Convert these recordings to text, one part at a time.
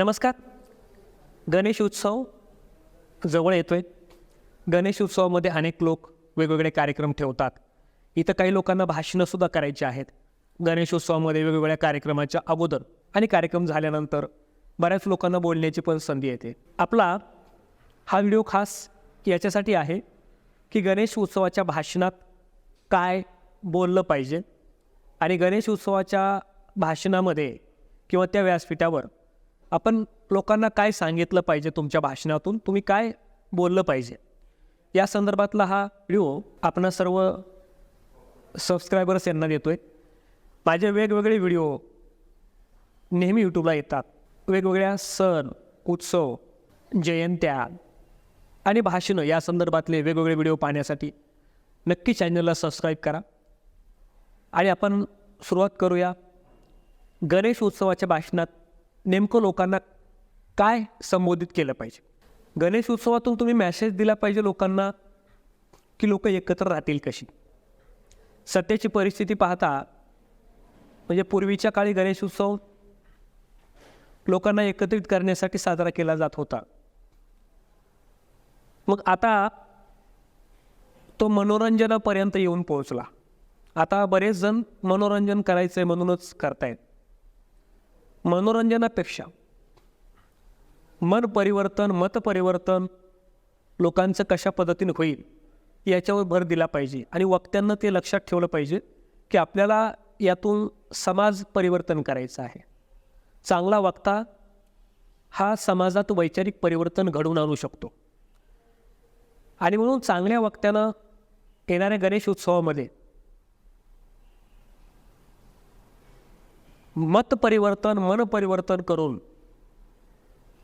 नमस्कार. गणेश उत्सव जवळ येतो आहे गणेश उत्सवामध्ये अनेक लोक वेगवेगळे कार्यक्रम ठेवतात. इथं काही लोकांना भाषणंसुद्धा करायची आहेत. गणेश उत्सवामध्ये वेगवेगळ्या कार्यक्रमाच्या अगोदर आणि कार्यक्रम झाल्यानंतर बऱ्याच लोकांना बोलण्याची पण संधी येते. आपला हा व्हिडिओ खास याच्यासाठी आहे की गणेश उत्सवाच्या भाषणात काय बोललं पाहिजे आणि गणेश उत्सवाच्या भाषणामध्ये किंवा त्या व्यासपीठावर आपण लोकांना काय सांगितलं पाहिजे तुमच्या भाषणातून? तुम्ही काय बोललं पाहिजे? या संदर्भातला हा व्हिडिओ आपण सर्व सबस्क्रायबर्स यांना देतो आहे माझे वेगवेगळे व्हिडिओ नेहमी यूट्यूबला येतात. वेगवेगळ्या सण उत्सव जयंत्या आणि भाषणं या संदर्भातले वेगवेगळे व्हिडिओ पाहण्यासाठी नक्की चॅनलला सबस्क्राईब करा. आणि आपण सुरुवात करूया गणेश उत्सवाच्या भाषणात. नेमकं लोकांना काय संबोधित केलं पाहिजे? गणेश उत्सवातून तुम्ही मॅसेज दिला पाहिजे लोकांना की लोक एकत्र राहतील कशी? सध्याची परिस्थिती पाहता म्हणजे पूर्वीच्या काळी गणेश उत्सव लोकांना एकत्रित करण्यासाठी साजरा केला जात होता. मग आता तो मनोरंजनापर्यंत येऊन पोहोचला. आता बरेच जण मनोरंजन करायचं आहे म्हणूनच करतायत. मनोरंजनापेक्षा. मन परिवर्तन मत परिवर्तन लोकांचं कशा पद्धतीने होईल याच्यावर भर दिला पाहिजे. आणि वक्त्यांना ते लक्षात ठेवलं पाहिजे की आपल्याला यातून समाज परिवर्तन करायचं आहे. चांगला वक्ता हा समाजात वैचारिक परिवर्तन घडवून आणू शकतो. आणि म्हणून चांगल्या वक्त्यानं येणाऱ्या गणेश उत्सवामध्ये मत परिवर्तन मन परिवर्तन करून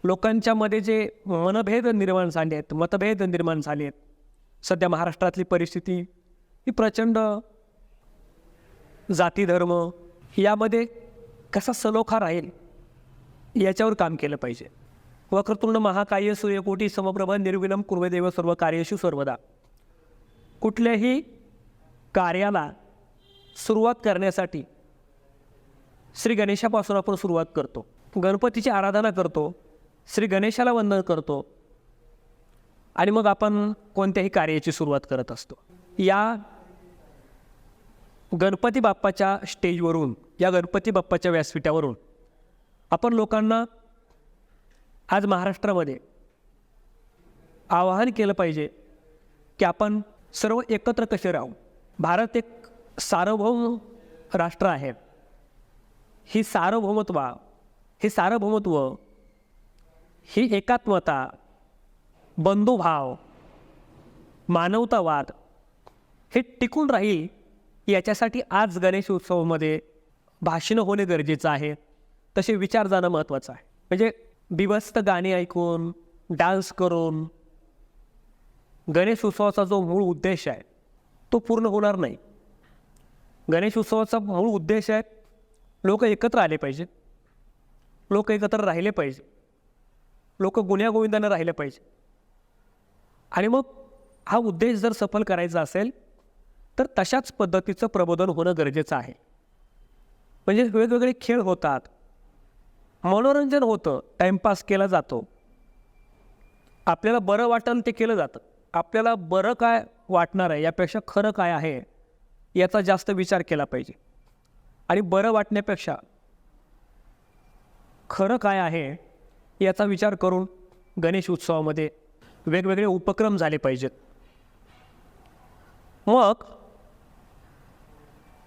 लोकांच्यामध्ये जे मनभेद निर्माण झाले आहेत मतभेद निर्माण झाले आहेत सध्या महाराष्ट्रातली परिस्थिती ही प्रचंड जाती धर्म यामध्ये कसा सलोखा राहील याच्यावर काम केलं पाहिजे. वक्रतुंड महाकाय सूर्यकोटी समप्रभ निर्विलम कुर्वेदेव सर्व कार्यशू सर्वदा. कुठल्याही कार्याला सुरुवात करण्यासाठी श्री गणेशापासून आपण सुरुवात करतो. गणपतीची आराधना करतो. श्री गणेशाला वंदन करतो. आणि मग आपण कोणत्याही कार्याची सुरुवात करत असतो. या गणपती बाप्पाच्या स्टेजवरून या गणपती बाप्पाच्या व्यासपीठावरून आपण लोकांना आज महाराष्ट्रामध्ये आवाहन केलं पाहिजे की आपण सर्व एकत्र कसे राहू? भारत एक सार्वभौम राष्ट्र आहे. ही सार्वभौमत्व हे सार्वभौमत्व ही एकात्मता बंधुभाव मानवतावाद हे टिकून राहील याच्यासाठी आज गणेश उत्सवामध्ये भाषणं होणे गरजेचं आहे. तसे विचार जाणं महत्त्वाचं आहे. म्हणजे बिभस्त गाणी ऐकून डान्स करून गणेश उत्सवाचा जो मूळ उद्देश आहे तो पूर्ण होणार नाही. गणेश उत्सवाचा मूळ उद्देश आहे लोक एकत्र आले पाहिजेत लोक एकत्र राहिले पाहिजे. लोक गुन्ह्यागोविंदानं राहिले पाहिजे. आणि मग हा उद्देश जर सफल करायचा असेल तर तशाच पद्धतीचं प्रबोधन होणं गरजेचं आहे. म्हणजे वेगवेगळे खेळ होतात. मनोरंजन होतं. टाईमपास केला जातो. आपल्याला बरं वाटण ते केलं जातं. आपल्याला बरं काय वाटणार आहे यापेक्षा खरं काय आहे याचा जास्त विचार केला पाहिजे. आणि बरं वाटण्यापेक्षा खरं काय आहे याचा विचार करून गणेश उत्सवामध्ये वेगवेगळे उपक्रम झाले पाहिजेत. मग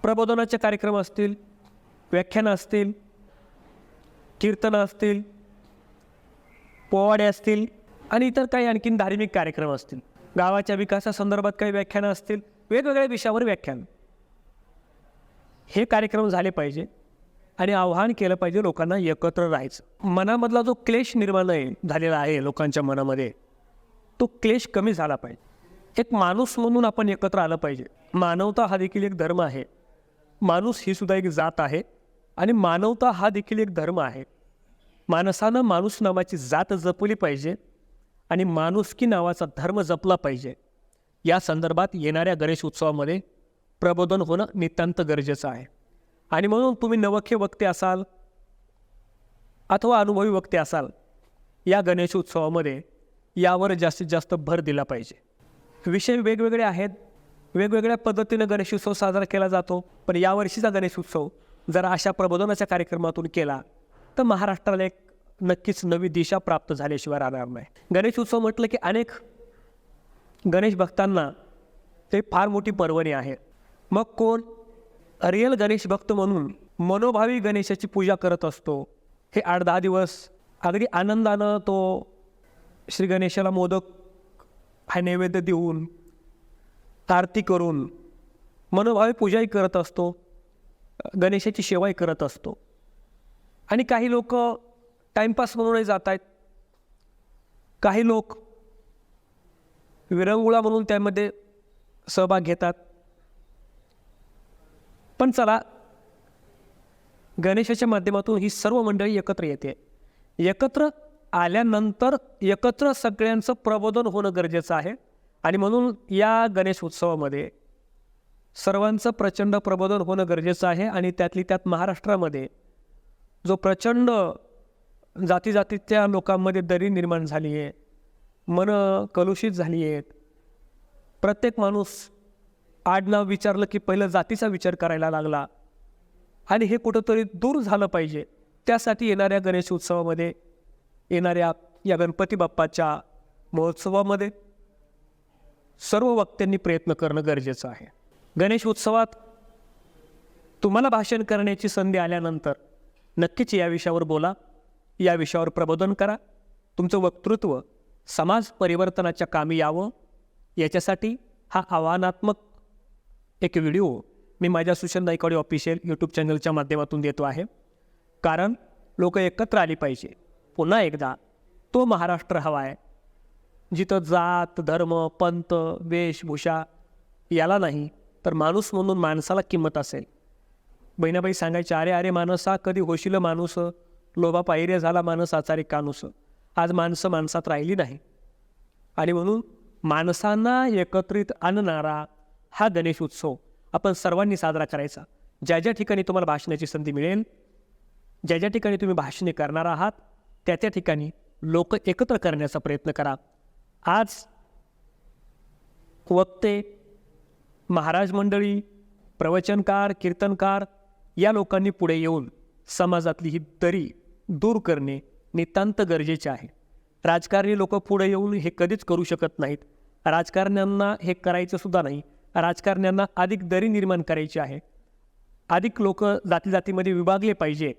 प्रबोधनाचे कार्यक्रम असतील व्याख्यानं असतील कीर्तनं असतील पोवाडे असतील आणि इतर काही आणखीन धार्मिक कार्यक्रम असतील. गावाच्या विकासासंदर्भात काही व्याख्यानं असतील वेगवेगळ्या विषयावर व्याख्यान. हे कार्यक्रम झाले पाहिजे आणि आव्हान केलं पाहिजे लोकांना एकत्र राहायचं. मनामधला जो क्लेश निर्माण आहे झालेला आहे लोकांच्या मनामध्ये तो क्लेश कमी झाला पाहिजे. एक माणूस म्हणून आपण एकत्र आलं पाहिजे. मानवता हा देखील एक धर्म आहे. माणूस ही सुद्धा एक जात आहे आणि मानवता हा देखील एक धर्म आहे. माणसानं माणूस नावाची जात जपली पाहिजे आणि माणुसकी नावाचा धर्म जपला पाहिजे. या संदर्भात येणाऱ्या गणेश उत्सवामध्ये प्रबोधन होणं नितांत गरजेचं आहे. आणि म्हणून तुम्ही नवखे वक्ते असाल अथवा अनुभवी वक्ते असाल या गणेश उत्सवामध्ये यावर जास्तीत जास्त भर दिला पाहिजे. विषय वेगवेगळे आहेत. वेगवेगळ्या पद्धतीनं गणेश उत्सव साजरा केला जातो. पण यावर्षीचा गणेश उत्सव जर अशा प्रबोधनाच्या कार्यक्रमातून केला तर महाराष्ट्राला एक नक्कीच नवी दिशा प्राप्त झाल्याशिवाय राहणार नाही. गणेश उत्सव म्हटलं की अनेक गणेश भक्तांना ते फार मोठी पर्वणी आहे. मग कोण? रिअल गणेश भक्त म्हणून मनोभावी गणेशाची पूजा करत असतो. हे आठ दहा दिवस अगदी आनंदानं तो श्री गणेशाला मोदक हा नैवेद्य देऊन आरती करून मनोभावी पूजाही करत असतो गणेशाची सेवाही करत असतो. आणि काही लोक टाईमपास म्हणूनही जात आहेत काही लोक विरंगुळा म्हणून त्यामध्ये सहभाग घेतात. पण चला गणेशाच्या माध्यमातून ही सर्व मंडळी एकत्र येते. एकत्र आल्यानंतर एकत्र सगळ्यांचं प्रबोधन होणं गरजेचं आहे. आणि म्हणून या गणेश उत्सवामध्ये सर्वांचं प्रचंड प्रबोधन होणं गरजेचं आहे. आणि त्यातली त्यात महाराष्ट्रामध्ये जो प्रचंड जाती जातीच्या लोकांमध्ये दरी निर्माण झाली आहे मनं कलुषित झाली आहेत प्रत्येक माणूस आडनाव विचारलं की पहिलं जातीचा विचार करायला लागला. आणि हे कुठंतरी दूर झालं पाहिजे. त्यासाठी येणाऱ्या गणेश उत्सवामध्ये येणाऱ्या या गणपती बाप्पाच्या महोत्सवामध्ये सर्व वक्त्यांनी प्रयत्न करणं गरजेचं आहे. गणेश उत्सवात तुम्हाला भाषण करण्याची संधी आल्यानंतर नक्कीच या विषयावर बोला. या विषयावर प्रबोधन करा. तुमचं वक्तृत्व समाज परिवर्तनाच्या कामी यावं. याच्यासाठी हा आव्हानात्मक एक व्हिडिओ मी माझ्या सुशन नाईकवाडे ऑफिशियल यूट्यूब चॅनलच्या माध्यमातून देतो आहे. कारण लोक एकत्र आली पाहिजे. पुन्हा एकदा तो महाराष्ट्र हवा आहे. जिथं जात धर्म पंत वेशभूषा याला नाही तर माणूस म्हणून माणसाला किंमत असेल. बहिणाबाई सांगायचे अरे अरे माणसा कधी होशील माणूस? लोभा पायऱ्या झाला माणस आचारी कानूस. आज माणसं माणसात राहिली नाही. आणि म्हणून माणसांना एकत्रित आणणारा हा गणेश उत्सव आपण सर्वांनी साजरा करायचा. ज्या ज्या ठिकाणी तुम्हाला भाषणाची संधी मिळेल ज्या ज्या ठिकाणी तुम्ही भाषणे करणार आहात त्या त्या ठिकाणी लोक एकत्र करण्याचा प्रयत्न करा. आज वक्ते महाराज मंडळी प्रवचनकार कीर्तनकार या लोकांनी पुढे येऊन समाजातली ही दरी दूर करणे नितांत गरजेचे आहे. राजकारणी लोक पुढे येऊन हे कधीच करू शकत नाहीत. राजकारण्यांना हे करायचं सुद्धा नाही. राजकारण्यांना अधिक दरी निर्माण करायची आहे. अधिक लोक जाती जातीमध्ये विभागले पाहिजे.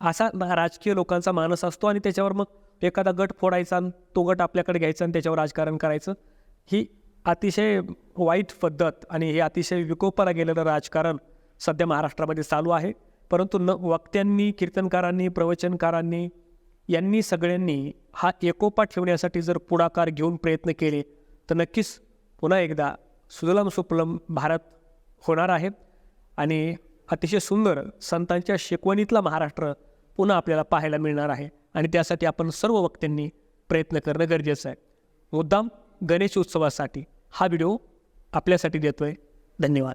असा राजकीय लोकांचा मानस असतो आणि त्याच्यावर मग एखादा गट फोडायचा आणि तो गट आपल्याकडे घ्यायचा आणि त्याच्यावर राजकारण करायचं. ही अतिशय वाईट पद्धत आणि हे अतिशय विकोपाला गेलेलं राजकारण सध्या महाराष्ट्रामध्ये चालू आहे. परंतु न वक्त्यांनी कीर्तनकारांनी प्रवचनकारांनी यांनी सगळ्यांनी हा एकोपा ठेवण्यासाठी जर पुढाकार घेऊन प्रयत्न केले तर नक्कीच पुन्हा एकदा सुजलाम सुफलम भारत होणार आहे. आणि अतिशय सुंदर संतांच्या शिकवणीतला महाराष्ट्र पुन्हा आपल्याला पाहायला मिळणार आहे. आणि त्यासाठी आपण सर्व वक्त्यांनी प्रयत्न करणं गरजेचं आहे. मुद्दाम गणेश उत्सवासाठी हा व्हिडिओ आपल्यासाठी देतो आहे धन्यवाद.